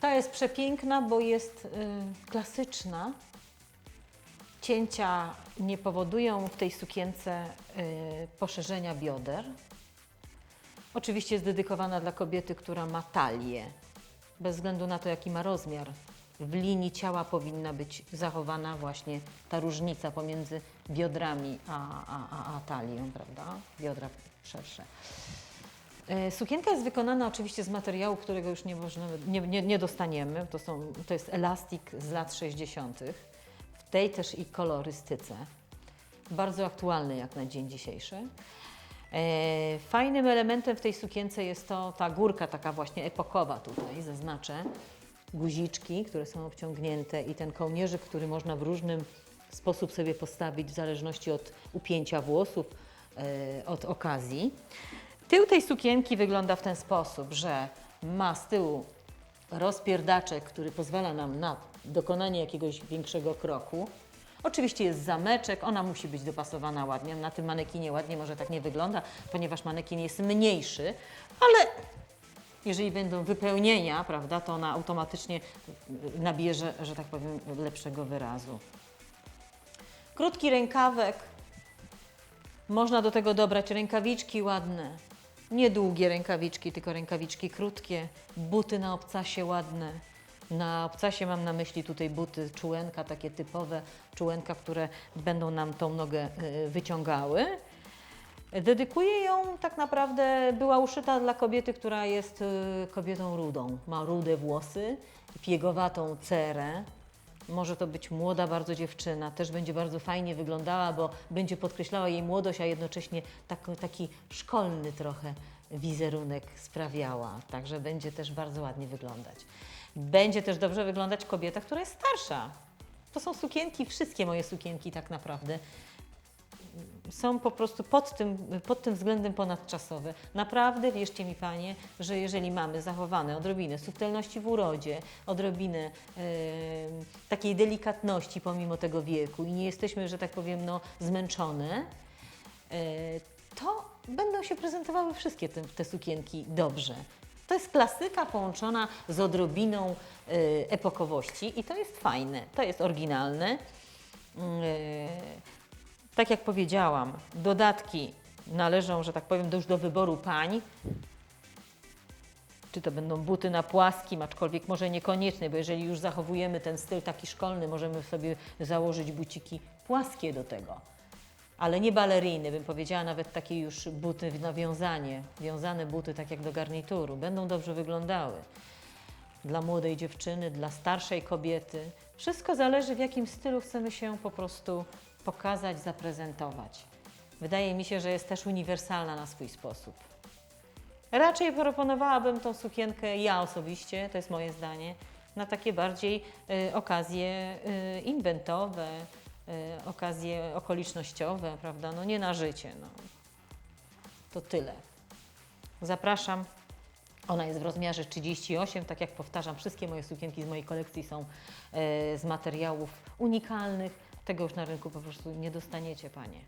Sukienka jest przepiękna, bo jest y, klasyczna. Cięcia nie powodują w tej sukience y, poszerzenia bioder. Oczywiście jest dedykowana dla kobiety, która ma talię. Bez względu na to, jaki ma rozmiar. W linii ciała powinna być zachowana właśnie ta różnica pomiędzy biodrami a, a, a, a talią, prawda? Biodra szersze. E, Sukienka jest wykonana oczywiście z materiału, którego już nie, można, nie, nie, nie dostaniemy. To, są, to jest elastik z lat 60. W tej też i kolorystyce. Bardzo aktualny jak na dzień dzisiejszy. E, Fajnym elementem w tej sukience jest to ta górka taka właśnie epokowa tutaj, zaznaczę. Guziczki, które są obciągnięte i ten kołnierzyk, który można w różnym sposób sobie postawić w zależności od upięcia włosów, e, od okazji. Tył tej sukienki wygląda w ten sposób, że ma z tyłu rozpierdaczek, który pozwala nam na dokonanie jakiegoś większego kroku. Oczywiście jest zameczek, ona musi być dopasowana ładnie. Na tym manekinie ładnie może tak nie wygląda, ponieważ manekin jest mniejszy, ale jeżeli będą wypełnienia, prawda, to ona automatycznie nabierze, że tak powiem, lepszego wyrazu. Krótki rękawek, można do tego dobrać rękawiczki ładne, niedługie rękawiczki, tylko rękawiczki krótkie, buty na obcasie ładne. Na obcasie mam na myśli tutaj buty czułenka, takie typowe czułenka, które będą nam tą nogę y, wyciągały. Dedykuję ją tak naprawdę, była uszyta dla kobiety, która jest y, kobietą rudą. Ma rude włosy, piegowatą cerę. Może to być młoda bardzo dziewczyna, też będzie bardzo fajnie wyglądała, bo będzie podkreślała jej młodość, a jednocześnie tak, taki szkolny trochę wizerunek sprawiała. Także będzie też bardzo ładnie wyglądać. Będzie też dobrze wyglądać kobieta, która jest starsza. To są sukienki, wszystkie moje sukienki tak naprawdę są po prostu pod tym, pod tym względem ponadczasowe. Naprawdę wierzcie mi Panie, że jeżeli mamy zachowane odrobinę subtelności w urodzie, odrobinę e, takiej delikatności pomimo tego wieku i nie jesteśmy, że tak powiem, no, zmęczone, e, to będą się prezentowały wszystkie te, te sukienki dobrze. To jest klasyka połączona z odrobiną e, epokowości i to jest fajne, to jest oryginalne. Mm, e, tak jak powiedziałam, dodatki należą, że tak powiem, już do wyboru pań. Czy to będą buty na płaskim, aczkolwiek może niekoniecznie, bo jeżeli już zachowujemy ten styl taki szkolny, możemy sobie założyć buciki płaskie do tego. Ale nie baleryjne, bym powiedziała, nawet takie już buty na wiązanie, wiązane buty tak jak do garnituru, będą dobrze wyglądały. Dla młodej dziewczyny, dla starszej kobiety. Wszystko zależy w jakim stylu chcemy się po prostu pokazać, zaprezentować. Wydaje mi się, że jest też uniwersalna na swój sposób. Raczej proponowałabym tą sukienkę ja osobiście, to jest moje zdanie, na takie bardziej y, okazje y, inwentowe, y, okazje okolicznościowe, prawda? No nie na życie. No. To tyle. Zapraszam. Ona jest w rozmiarze 38, tak jak powtarzam, wszystkie moje sukienki z mojej kolekcji są e, z materiałów unikalnych. Tego już na rynku po prostu nie dostaniecie, panie.